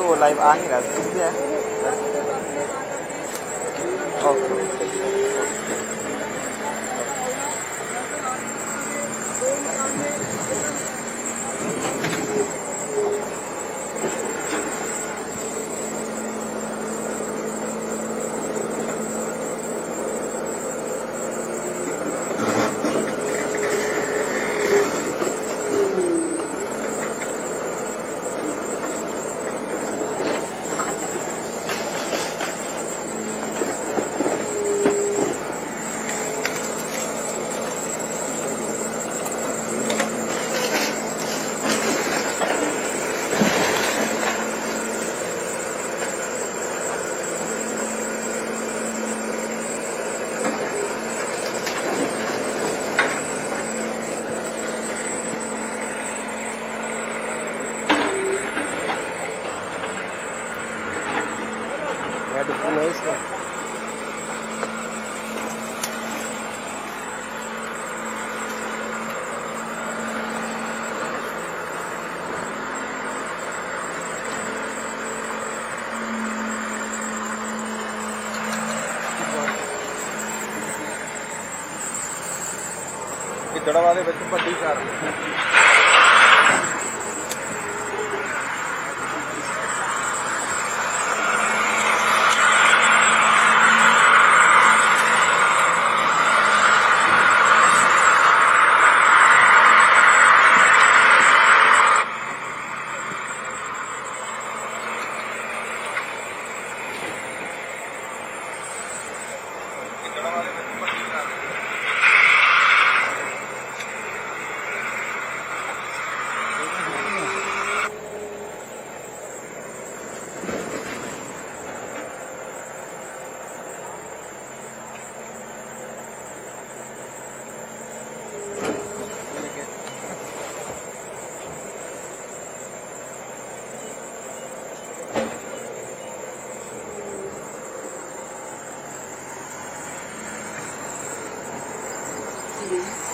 वो लाइव आ नहीं रहा किससे है ओके নমস্কার ਦੇ ਜੜਾ ਵਾਲੇ ਵਿੱਚ ਵੱਡੀ ਕਾਰ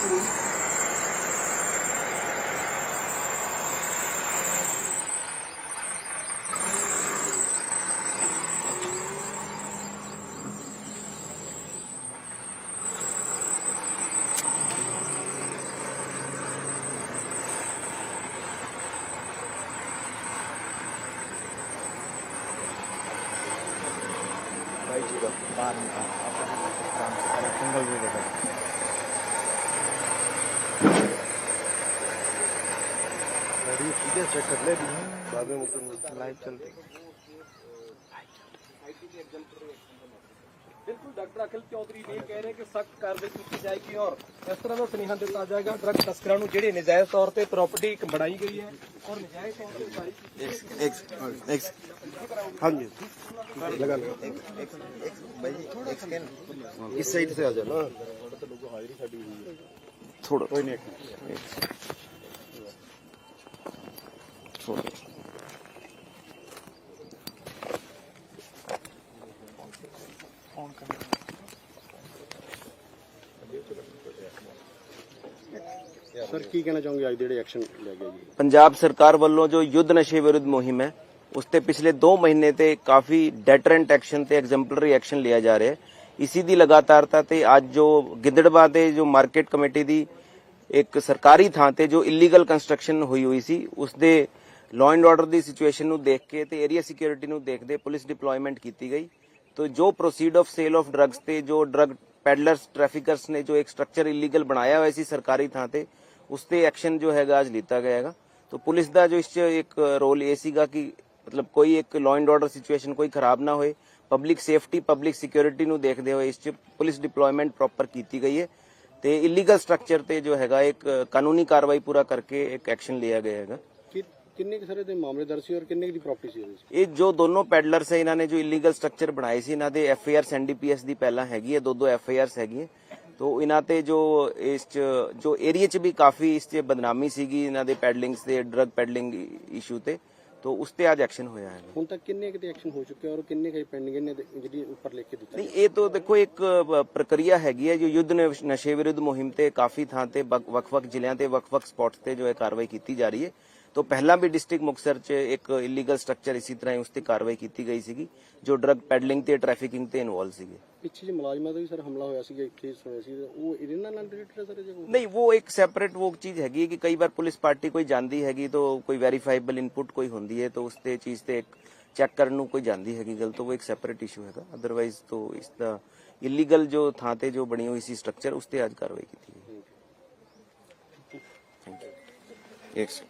baik juga bahan apa sekarang tinggal juga पहले सिंगल भी बता गाड़ी सीधे चेक कर ले भी बाद में मुकर लाइव चल रही ਬਿਲਕੁਲ ਡਾਕਟਰ ਅਖਿਲ ਚੌਧਰੀ ਨੇ ਕਹਿ ਰਹੇ ਕਿ ਸਖਤ ਕਾਰਵਾਈ ਕੀਤੀ ਜਾਏਗੀ ਔਰ ਇਸ ਤਰ੍ਹਾਂ ਦਾ ਸੁਨੇਹਾ ਦਿੱਤਾ ਜਾਏਗਾ ਡਰੱਗ ਤਸਕਰਾਂ ਨੂੰ ਜਿਹੜੇ ਨਜਾਇਜ਼ ਤੌਰ ਤੇ ਪ੍ਰਾਪਰਟੀ ਇੱਕ ਬਣਾਈ ਗਈ ਹੈ ਔਰ ਨਜਾਇਜ਼ ਤੌਰ ਤੇ ਉਸਾਰੀ ਕੀਤੀ एक एक हाँ जी लगा लो एक एक एक भाई जी एक सेकंड इस साइड से आ जाना थोड़ा कोई ਹੋਵੇ ਸਰ ਕੀ ਕਹਿਣਾ ਚਾਹੋਗੇ? ਅੱਜ ਜਿਹੜੇ ਐਕਸ਼ਨ ਲਿਆ ਗਿਆ ਜੀ ਪੰਜਾਬ ਸਰਕਾਰ ਵੱਲੋਂ ਜੋ ਯੁੱਧ ਨਸ਼ੇ ਵਿਰੁੱਧ ਮੁਹਿੰਮ ਹੈ ਉਸ ਤੇ ਪਿਛਲੇ 2 ਮਹੀਨੇ ਤੇ ਕਾਫੀ ਡੈਟਰੈਂਟ ਐਕਸ਼ਨ ਤੇ ਐਗਜ਼ੈਂਪਲਰੀ ਐਕਸ਼ਨ ਲਿਆ ਜਾ ਰਿਹਾ ਹੈ। ਇਸੇ ਦੀ ਲਗਾਤਾਰਤਾ ਤੇ ਅੱਜ ਜੋ ਗਿੱਦੜਬਾ ਦੇ ਜੋ ਮਾਰਕੀਟ ਕਮੇਟੀ ਦੀ ਇੱਕ ਸਰਕਾਰੀ ਥਾਂ ਤੇ ਜੋ ਇਲੀਗਲ ਕੰਸਟਰਕਸ਼ਨ ਹੋਈ ਹੋਈ ਸੀ ਉਸ ਦੇ ਲਾਅ ਐਂਡ ਆਰਡਰ ਦੀ ਸਿਚੁਏਸ਼ਨ ਨੂੰ ਦੇਖ ਕੇ ਤੇ ਏਰੀਆ ਸਿਕਿਉਰਿਟੀ ਨੂੰ ਦੇਖਦੇ ਪੁਲਿਸ ਡਿਪਲੋਇਮੈਂਟ ਕੀਤੀ ਗਈ। ਤੋ ਜੋ proceed of sale of drugs ਤੇ ਜੋ ਡਰੱਗ ਪੈਡਲਰਸ ਟ੍ਰੈਫਿਕਰਸ ਨੇ ਜੋ ਇੱਕ ਸਟਰਕਚਰ ਇਲੀਗਲ ਬਣਾਇਆ ਹੋਇਆ ਸੀ ਸਰਕਾਰੀ ਥਾਂ ਤੇ, ਉਸ ਤੇ ਐਕਸ਼ਨ ਜੋ ਹੈਗਾ ਅੱਜ ਲਿੱਤਾ ਗਿਆ ਹੈਗਾ। ਤੋ ਪੁਲਿਸ ਦਾ ਜੋ ਇਸ 'ਚ ਇੱਕ ਰੋਲ ਇਹ ਸੀਗਾ ਕਿ ਮਤਲਬ ਕੋਈ ਇੱਕ ਲਾਅ ਐਂਡ ਆਰਡਰ ਸਿਚੁਏਸ਼ਨ ਕੋਈ ਖਰਾਬ ਨਾ ਹੋਏ ਪਬਲਿਕ ਸੇਫਟੀ ਪਬਲਿਕ ਸਿਕਿਉਰਿਟੀ ਨੂੰ ਦੇਖਦੇ ਹੋਏ ਇਸ 'ਚ ਪੁਲਿਸ ਡਿਪਲੋਇਮੈਂਟ ਪ੍ਰੋਪਰ ਕੀਤੀ ਗਈ ਹੈ। ਤੇ ਇਲੀਗਲ ਸਟਰਕਚਰ ਤੇ ਜੋ ਹੈਗਾ ਇੱਕ ਕਾਨੂੰਨੀ ਕਾਰਵਾਈ ਪੂਰਾ ਕਰਕੇ ਇੱਕ ਐਕਸ਼ਨ ਲਿਆ ਗਿਆ ਹੈਗਾ। ਕਿੰਨੇ ਕੁ ਸਾਰੇ ਦੇ ਮਾਮਲੇ ਦਰਜ ਸੀ ਔਰ ਕਿੰਨੇ ਦੀ ਪ੍ਰਾਪਰਟੀ ਸੀ ਇਹਦੇ ਵਿੱਚ? ਇਹ ਜੋ ਦੋਨੋਂ ਪੈਡਲਰਸ ਹੈ ਇਹਨਾਂ ਨੇ ਜੋ ਇਲੀਗਲ ਸਟਰਕਚਰ ਬਣਾਏ ਸੀ ਇਹਨਾਂ ਦੇ ਐਫ ਆਈ ਆਰ ਐਨਡੀਪੀਐਸ ਦੀ ਪਹਿਲਾਂ ਹੈਗੀ ਹੈ ਦੋ ਦੋ ਐਫ ਆਈ ਆਰਸ ਹੈਗੀ ਹੈ ਤੋ ਇਹਨਾਂ ਤੇ ਜੋ ਇਸ ਚ ਜੋ ਏਰੀਆ ਚ ਵੀ ਕਾਫੀ ਇਸ ਚ ਬਦਨਾਮੀ ਸੀਗੀ ਇਹਨਾਂ ਦੇ ਪੈਡਲਿੰਗਸ ਤੇ ਡਰਗ ਪੈਡਲਿੰਗ ਇਸ਼ੂ ਤੇ। ਤੋਂ ਉਸ ਤੇ ਅੱਜ ਐਕਸ਼ਨ ਹੋਇਆ ਹੈ। ਹੁਣ ਤੱਕ ਕਿੰਨੇ ਕਿਤੇ ਐਕਸ਼ਨ ਹੋ ਚੁੱਕੇ ਔਰ ਕਿੰਨੇ ਕਈ ਪੈਂਡਿੰਗ ਨੇ ਜਿਹੜੀ ਉੱਪਰ ਲਿਖ ਕੇ ਦਿੱਤਾ ਨਹੀਂ ਇਹ ਤਾਂ ਦੇਖੋ ਇੱਕ ਪ੍ਰਕਿਰਿਆ ਹੈਗੀ ਹੈ ਜੋ ਯੁੱਧ ਨਸ਼- ਵਿਰੁੱਧ ਮੁਹਿੰਮ ਤੇ ਕਾਫੀ ਥਾਂ ਤੇ ਵੱਖ- ਵੱਖ-ਵੱਖ ਜ਼ਿਲ੍ਹਿਆਂ ਤੇ ਵੱਖ-ਵੱਖ ਸਪੌਟਸ ਤੇ ਜੋ ਹੈ ਕਾਰਵਾਈ ਕੀਤੀ ਜਾ ਰਹੀ ਹੈ। ਤੋਂ ਪਹਿਲਾਂ ਵੀ ਡਿਸਟ੍ਰਿਕਟ ਮੁਕਤਸਰ 'ਚ ਇੱਕ ਇਲੀਗਲ ਸਟਰਕਚਰ ਇਸੇ ਤਰ੍ਹਾਂ ਹੀ ਉਸ ਤੇ ਕਾਰਵਾਈ ਕੀਤੀ ਗਈ ਸੀਗੀ ਜੋ ਡਰੱਗ ਪੈਡਲਿੰਗ ਤੇ ਟ੍ਰੈਫਿਕਿੰਗ ਤੇ ਇਨਵੋਲਵ ਸੀਗੇ ਪਿੱਛੇ ਜੇ ਮੁਲਾਜ਼ਮਾਂ ਦਾ ਵੀ ਸਰ ਹਮਲਾ ਹੋਇਆ ਸੀ ਇੱਥੇ ਸੁਣਿਆ ਸੀ ਉਹ ਇਹਦੇ ਨਾਲ ਰਿਲੇਟਡ ਹੈ ਸਰ ਜੇ ਕੋਈ ਨਹੀਂ ਉਹ ਇੱਕ ਸੈਪਰੇਟ ਉਹ ਚੀਜ਼ ਹੈਗੀ ਹੈ ਕਿ ਕਈ ਵਾਰ ਪੁਲਿਸ ਪਾਰਟੀ ਕੋਈ ਜਾਂਦੀ ਹੈਗੀ ਤਾਂ ਕੋਈ ਵੈਰੀਫਾਈਬਲ ਇਨਪੁਟ ਕੋਈ ਹੁੰਦੀ ਹੈ ਤਾਂ ਉਸ ਤੇ ਚੀਜ਼ ਤੇ ਚੈੱਕ ਕਰਨ ਨੂੰ ਕੋਈ ਜਾਂਦੀ ਹੈਗੀ ਗੱਲ ਤਾਂ ਉਹ ਇੱਕ ਸੈਪਰੇਟ ਇਸ਼ੂ ਹੈਗਾ ਅਦਰਵਾਈਜ਼ ਤਾਂ ਇਸ ਦਾ ਇਲੀਗਲ ਜੋ ਥਾਂ ਤੇ ਜੋ ਬਣੀ ਹੋਈ ਸੀ ਸਟਰਕਚਰ ਉਸ ਤੇ ਅੱਜ ਕਾਰਵਾਈ ਕੀਤੀ ਗਈ ਥੈਂਕ ਯੂ ਇੱਕ second।